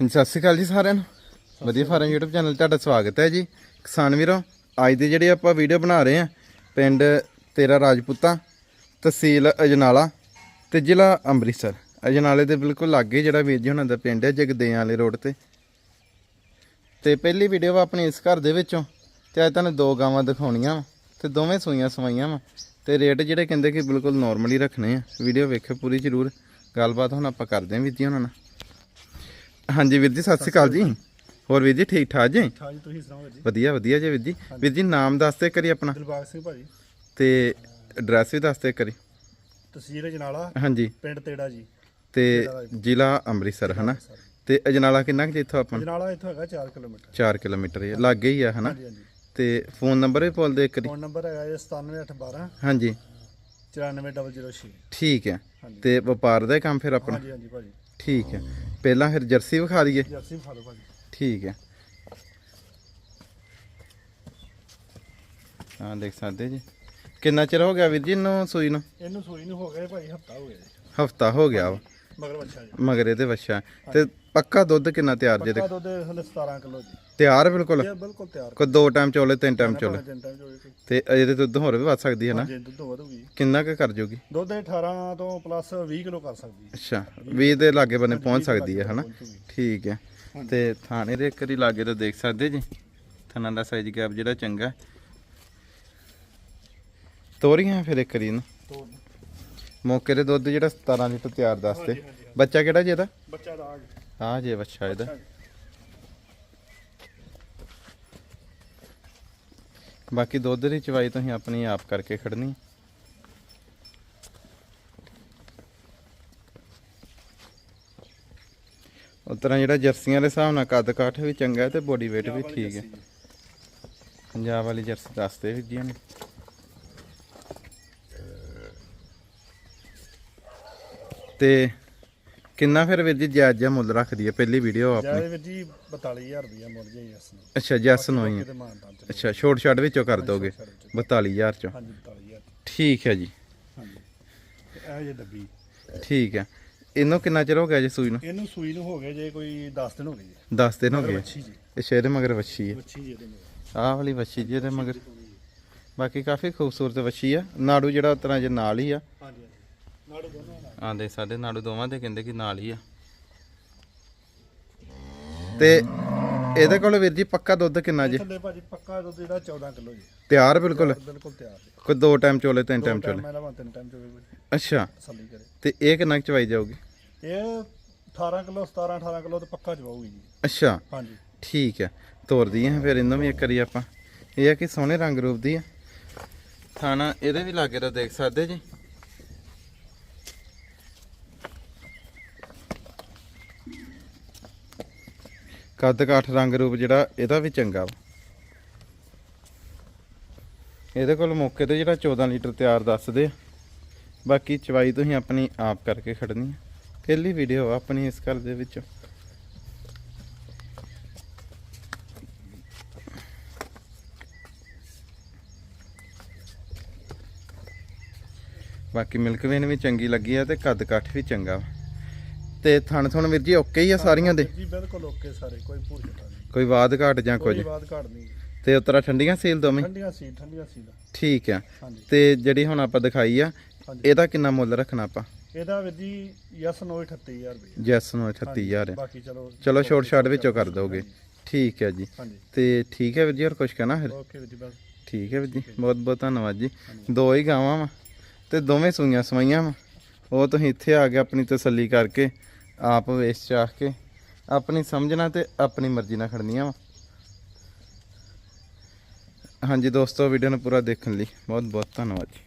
ਹਾਂਜੀ, ਸਤਿ ਸ਼੍ਰੀ ਅਕਾਲ ਜੀ ਸਾਰਿਆਂ ਨੂੰ। ਵਧੀਆ ਫਾਰਮ YouTube ਚੈਨਲ ਤੁਹਾਡਾ ਸਵਾਗਤ ਹੈ ਜੀ। ਕਿਸਾਨ ਵੀਰੋ ਅੱਜ ਦੀ ਜਿਹੜੀ ਆਪਾਂ ਵੀਡੀਓ ਬਣਾ ਰਹੇ ਹਾਂ ਪਿੰਡ ਤੇਰਾ ਰਾਜਪੂਤਾ ਤਹਿਸੀਲ ਅਜਨਾਲਾ ਤੇ ਜ਼ਿਲ੍ਹਾ ਅੰਮ੍ਰਿਤਸਰ। ਅਜਨਾਲੇ ਦੇ ਬਿਲਕੁਲ ਲਾਗੇ ਜਿਹੜਾ ਵੀਰ ਜੀ ਹੁਣਾਂ ਦਾ ਪਿੰਡ ਹੈ ਜਗਦੇਆਂ ਵਾਲੇ ਰੋਡ ਤੇ। ਤੇ ਪਹਿਲੀ ਵੀਡੀਓ ਵਾ ਆਪਣੀ ਇਸ ਘਰ ਦੇ ਵਿੱਚੋਂ ਤੇ ਅੱਜ ਤੁਹਾਨੂੰ ਦੋ ਗਾਵਾਂ ਦਿਖਾਉਣੀਆਂ ਵਾ ਤੇ ਦੋਵੇਂ ਸੂਈਆਂ ਸਵਾਈਆਂ ਵਾ ਤੇ ਰੇਟ ਜਿਹੜੇ ਕਹਿੰਦੇ ਕਿ ਬਿਲਕੁਲ ਨਾਰਮਲੀ ਰੱਖਣੇ ਆ। ਵੀਡੀਓ ਵੇਖਿਓ ਪੂਰੀ ਜ਼ਰੂਰ। ਗੱਲਬਾਤ ਹੁਣ ਆਪਾਂ ਕਰਦੇ ਹਾਂ ਵੀਰ ਜੀ ਉਹਨਾਂ ਨਾਲ। ਹਾਂਜੀ ਵੀਰ ਜੀ ਸਤਿ ਸ਼੍ਰੀ ਅਕਾਲ ਜੀ। ਹੋਰ ਵੀਰ ਜੀ ਠੀਕ ਠਾਕ ਜੀ? ਜੀ ਤੁਸੀਂ ਸੁਣਾਓ ਜੀ? ਵਧੀਆ ਵਧੀਆ ਜੀ ਵੀਰ ਜੀ। ਵੀਰ ਜੀ ਨਾਮ ਦੱਸਦੇ ਕਰੀ ਆਪਣਾ। ਦਿਲਬਾਗ ਸਿੰਘ ਭਾਜੀ। ਤੇ ਐਡਰੈਸ ਵੀ ਦੱਸਦੇ ਕਰੀ ਤਹਿਸੀਲ ਜਨਾਲਾ ਹਾਂਜੀ। ਪਿੰਡ ਤੇੜਾ ਜੀ। ਤੇ ਜ਼ਿਲ੍ਹਾ ਅੰਮ੍ਰਿਤਸਰ ਹਨਾ? ਤੇ ਅਜਨਾਲਾ ਕਿੰਨਾ ਕੁ ਇੱਥੋਂ ਆਪਾਂ? ਨੂੰ? ਜਨਾਲਾ ਇੱਥੋਂ ਹੈਗਾ 4 ਕਿਲੋਮੀਟਰ। 4 ਕਿਲੋਮੀਟਰ ਹੀ ਲਾਗੇ ਹੀ ਆ ਹਨਾ? ਤੇ ਫੋਨ ਨੰਬਰ ਵੀ ਫੋਨ ਨੰਬਰ ਹੈਗਾ 97812 ਹਾਂਜੀ। 94006 ਠੀਕ ਹੈ। ਹਾਂਜੀ। ਤੇ ਵਪਾਰ ਦਾ ਹੀ ਕੰਮ ਫਿਰ ਆਪਣਾ? ਹਾਂਜੀ ਹਾਂਜੀ ਭਾਜੀ। ਠੀਕ ਹੈ। ਪਹਿਲਾਂ ਫਿਰ ਜਰਸੀ ਵਿਖਾ ਦਈਏ? ਜਰਸੀ ਫਾਲੋ ਭਾਜੀ। ਠੀਕ ਹੈ। ਹਾਂ ਦੇਖ ਸਕਦੇ ਜੀ। ਕਿੰਨਾ ਚਿਰ ਹੋ ਗਿਆ ਵੀਰ ਜੀ ਇਹਨੂੰ ਸੂਈ ਨੂੰ? ਇਹਨੂੰ ਸੂਈ ਨੂੰ ਹੋ ਗਿਆ ਭਾਜੀ ਹਫਤਾ ਹੋ ਗਿਆ ਜੀ। ਹਫਤਾ ਹੋ ਗਿਆ ਵਾ। ਮਗਰ ਬੱਚਾ ਜੀ। ਮਗਰ ਇਹਦੇ ਵੱਛਾ। ਤੇ ਪੱਕਾ ਦੁੱਧ ਕਿੰਨਾ ਤਿਆਰ ਜੇ ਪੱਕਾ ਦੁੱਧ ਹਲੇ 17 ਕਿਲੋ ਜੀ। ਤਿਆਰ ਬਿਲਕੁਲ? ਇਹ ਬਿਲਕੁਲ ਤਿਆਰ। ਕੋਈ ਦੋ ਟਾਈਮ ਚੋਲੇ ਤਿੰਨ ਟਾਈਮ ਚੋਲੇ? ਟਾਈਮ ਜੋ। ਤੇ ਦੁੱਧ ਹੋਰ ਵੀ ਵੱਧ ਸਕਦੀ ਹੈ ਨਾ? ਜੇ ਦੁੱਧ ਵਧੂਗੀ ਕਿੰਨਾ ਕੁ ਕਰ ਜੂਗੀ? ਦੁੱਧ ਇਹ 18 ਤੋਂ ਪਲੱਸ 20 ਕਿਲੋ ਕਰ ਸਕਦੀ ਹੈ। ਅੱਛਾ 20 ਦੇ ਲਾਗੇ ਬੰਨੇ ਪਹੁੰਚ ਸਕਦੀ ਹੈ ਹਨਾ। ਠੀਕ ਹੈ। ਤੇ ਥਾਣੇ ਦੇ ਇੱਕ ਵਾਰੀ ਲਾਗੇ ਤੋਂ ਦੇਖ ਸਕਦੇ ਜੀ? ਥਾਣਾ ਦਾ ਸਾਈਜ਼ ਗੈਪ ਜਿਹੜਾ ਚੰਗਾ। ਤੋਰੀਆਂ ਫਿਰ ਇੱਕ ਤੋਂ ਮੌਕੇ ਦੇ ਦੁੱਧ ਜਿਹੜਾ 17 ਲੀਟਰ ਤਿਆਰ ਦੱਸਦੇ ਬੱਚਾ ਕਿਹੜਾ ਜੀ ਇਹਦਾ? ਬੱਚਾ ਗਿਆ ਆ ਜੇ ਬੱਚਾ ਇਹਦਾ। ਬਾਕੀ ਦੁੱਧ ਦੀ ਚਵਾਈ ਤੁਸੀਂ ਆਪਣੀ ਆਪ ਕਰਕੇ ਖੜਨੀ। ਉਸ ਤਰ੍ਹਾਂ ਜਿਹੜਾ ਜਰਸੀਆਂ ਦੇ ਹਿਸਾਬ ਨਾਲ ਕੱਦ ਕਾਠ ਵੀ ਚੰਗਾ ਹੈ ਤੇ ਬੋਡੀ weight ਵੀ ਠੀਕ ਹੈ। ਪੰਜਾਬ ਵਾਲੀ ਜਰਸੀ ਦੱਸਦੇ ਵੀ ਜੀ ਨੇ ਤੇ ਕਿੰਨਾ ਫਿਰ ਵੀਰ ਜੀ ਜਾਇਜ਼ ਜਿਹਾ ਮੁੱਲ ਰੱਖਦੀ ਹੈ ਪਹਿਲੀ ਵੀਡੀਓ ਆਪਣੀ? ਜਾਇ ਵੀਰ ਜੀ 42000 ਰੁਪਇਆ ਮੁੱਲ ਜਾਈ ਇਸ ਨੂੰ ਅੱਛਾ ਜੈਸ ਨੂੰ ਹੀ। ਹੈ। ਕਿਤੇ ਮਾਨਤਾਨ ਚ ਅੱਛਾ ਛੋਟ ਛਾਟ ਵਿੱਚੋਂ ਕਰ ਦੋਗੇ? 42000 ਚੋਂ? ਹਾਂਜੀ 42000 ਠੀਕ ਹੈ ਜੀ। ਹਾਂਜੀ। ਤੇ ਇਹ ਜੇ ਡੱਬੀ। ਠੀਕ ਹੈ। ਇਹਨੂੰ ਕਿੰਨਾ ਚਿਰ ਹੋ ਗਿਆ ਜੀ ਸੂਈ ਨੂੰ? ਇਹਨੂੰ ਸੂਈ ਨੂੰ ਹੋ ਗਏ ਜੇ ਕੋਈ 10 ਦਿਨ ਹੋ ਗਏ ਜੀ। 10 ਦਿਨ ਹੋ ਗਏ। ਵੱਛੀ ਜੀ। ਇਹ ਸ਼ੇਰੇ ਮਗਰ ਵੱਛੀ ਹੈ। ਵੱਛੀ ਜੀ ਇਹਦੇ ਆਹ ਵਾਲੀ ਵੱਛੀ ਜੀ ਇਹਦੇ ਮਗਰ। ਬਾਕੀ ਕਾਫੀ ਖੂਬਸੂਰਤ ਵੱਛੀ ਆ। ਨਾੜੂ ਜਿਹੜਾ ਉਸ ਤਰ੍ਹਾਂ ਜੇ ਨਾਲ ਹੀ ਆ। ਹਾਂਜੀ। ਆਂਦੇ ਸਾਡੇ ਨਾੜੂ ਦੋਵਾਂ ਦੇ ਕਹਿੰਦੇ ਕਿ ਨਾਲ ਹੀ ਆ। ਤੇ ਇਹਦੇ ਕੋਲ ਵੀਰ ਜੀ ਪੱਕਾ ਦੁੱਧ ਕਿੰਨਾ ਜੀ? ਥੱਲੇ ਭਾਜੀ ਪੱਕਾ ਦੁੱਧ ਜਿਹੜਾ 14 ਕਿਲੋ ਜੀ। ਤਿਆਰ ਬਿਲਕੁਲ? ਬਿਲਕੁਲ ਤਿਆਰ ਜੀ। ਕੋਈ ਦੋ ਟਾਈਮ ਚੋਲੇ ਤਿੰਨ ਟਾਈਮ ਚੋਲੇ? ਮੈਂ ਲਵਾਂ ਤਿੰਨ ਟਾਈਮ ਚੋਵੇ ਕੋਈ ਅੱਛਾ। ਤਸੱਲੀ ਕਰੇ। ਤੇ ਇਹ ਕਿੰਨਾ ਕੁ ਚਵਾਈ ਜਾਊਗੀ? ਇਹ 18 ਕਿਲੋ 17 18 ਕਿਲੋ ਤੇ ਪੱਕਾ ਚਵਾਉਗੀ ਜੀ। ਅੱਛਾ। ਹਾਂਜੀ। ਠੀਕ ਹੈ। ਤੋਰਦੀ ਹੈ ਫਿਰ ਇਹਨੂੰ ਵੀ ਇੱਕ ਵਾਰੀ ਆਪਾਂ। ਇਹ ਆ ਕਿ ਸੋਹਣੇ ਰੰਗ ਰੂਪ ਦੀ ਆ। ਥਾਣਾ ਇਹਦੇ ਵੀ ਲਾਗੇ ਤਾਂ ਦੇਖ ਸਕਦੇ ਜੀ। ਕੱਦ ਕਾਠ ਰੰਗ ਰੂਪ ਜਿਹੜਾ, ਇਹਦਾ ਵੀ ਚੰਗਾ ਵਾ। ਇਹਦੇ ਕੋਲ ਮੌਕੇ ਤੇ ਜਿਹੜਾ 14 ਲੀਟਰ ਤਿਆਰ ਦੱਸਦੇ ਆ। ਬਾਕੀ ਚਵਾਈ ਤੁਸੀਂ ਆਪਣੀ ਆਪ ਕਰਕੇ ਖੜਨੀ ਆ। ਪਹਿਲੀ ਵੀਡੀਓ ਆਪਣੀ ਇਸ ਘਰ ਦੇ ਵਿੱਚ। ਬਾਕੀ ਮਿਲਕ ਵੇਨ ਵੀ ਚੰਗੀ ਲੱਗੀ ਆ ਤੇ ਕੱਦ ਕੱਠ ਵੀ ਚੰਗਾ ਵਾ। ਤੇ ਥਣ ਥਣ ਵੀਰ ਜੀ ਓਕੇ ਹੀ ਆ ਸਾਰੀਆਂ ਦੇ? ਜੀ ਬਿਲਕੁਲ ਓਕੇ ਸਾਰੇ ਕੋਈ ਭੂਰ ਛਟਾ ਨਹੀਂ। ਕੋਈ ਬਾਦ ਘਾਟ ਜਾਂ ਕੁਝ? ਕੋਈ ਬਾਤ ਘਾਟ ਨਹੀਂ। ਤੇ ਉਤਰਾ ਠੰਡੀਆਂ ਸੀਲ ਦੋਵੇਂ? ਠੰਡੀਆਂ ਸੀ ਠੰਡੀਆਂ ਸੀ ਦਾ ਠੀਕ ਆ। ਹਾਂਜੀ। ਤੇ ਜਿਹੜੀ ਹੁਣ ਆਪਾਂ ਦਿਖਾਈ ਆ ਹਾਂਜੀ। ਇਹਦਾ ਕਿੰਨਾ ਮੁੱਲ ਰੱਖਣਾ ਆਪਾਂ? ਇਹਦਾ ਵੀਰ ਜੀ ਯਸ ਨੋ 38000 ਰੁਪਏ। ਜੈਸ ਨੂੰ 38000 ਆ ਬਾਕੀ ਚਲੋ ਚਲੋ ਸ਼ੋਰਟ ਸ਼ਾਰਟ ਵਿੱਚੋਂ ਕਰ ਦੋਗੇ। ਠੀਕ ਹੈ ਜੀ। ਹਾਂਜੀ। ਤੇ ਠੀਕ ਹੈ ਵੀਰ ਜੀ ਹੋਰ ਕੁਝ ਕਹਿਣਾ ਫਿਰ? ਓਕੇ ਵੀਰ ਜੀ ਬਸ। ਠੀਕ ਹੈ ਵੀਰ ਜੀ ਬਹੁਤ ਬਹੁਤ ਧੰਨਵਾਦ ਜੀ। ਦੋ ਹੀ ਗਾਵਾਂ ਵਾ ਤੇ ਦੋਵੇਂ ਸੂਈਆਂ ਸਵਾਈਆਂ ਵਾ। ਉਹ ਤੁਸੀਂ ਇੱਥੇ ਆ ਕੇ ਆਪਣੀ ਤਸੱਲੀ ਕਰਕੇ ਆਪ ਵੇਚ ਚਾਹ ਕੇ, ਆਪਣੀ ਸਮਝਣਾ ਤੇ ਆਪਣੀ ਮਰਜ਼ੀ ਨਾਲ ਖੜਨੀਆਂ ਵਾ। ਹਾਂਜੀ ਦੋਸਤੋ ਵੀਡੀਓ ਨੂੰ ਪੂਰਾ ਦੇਖਣ ਲਈ ਬਹੁਤ ਬਹੁਤ ਧੰਨਵਾਦ ਜੀ।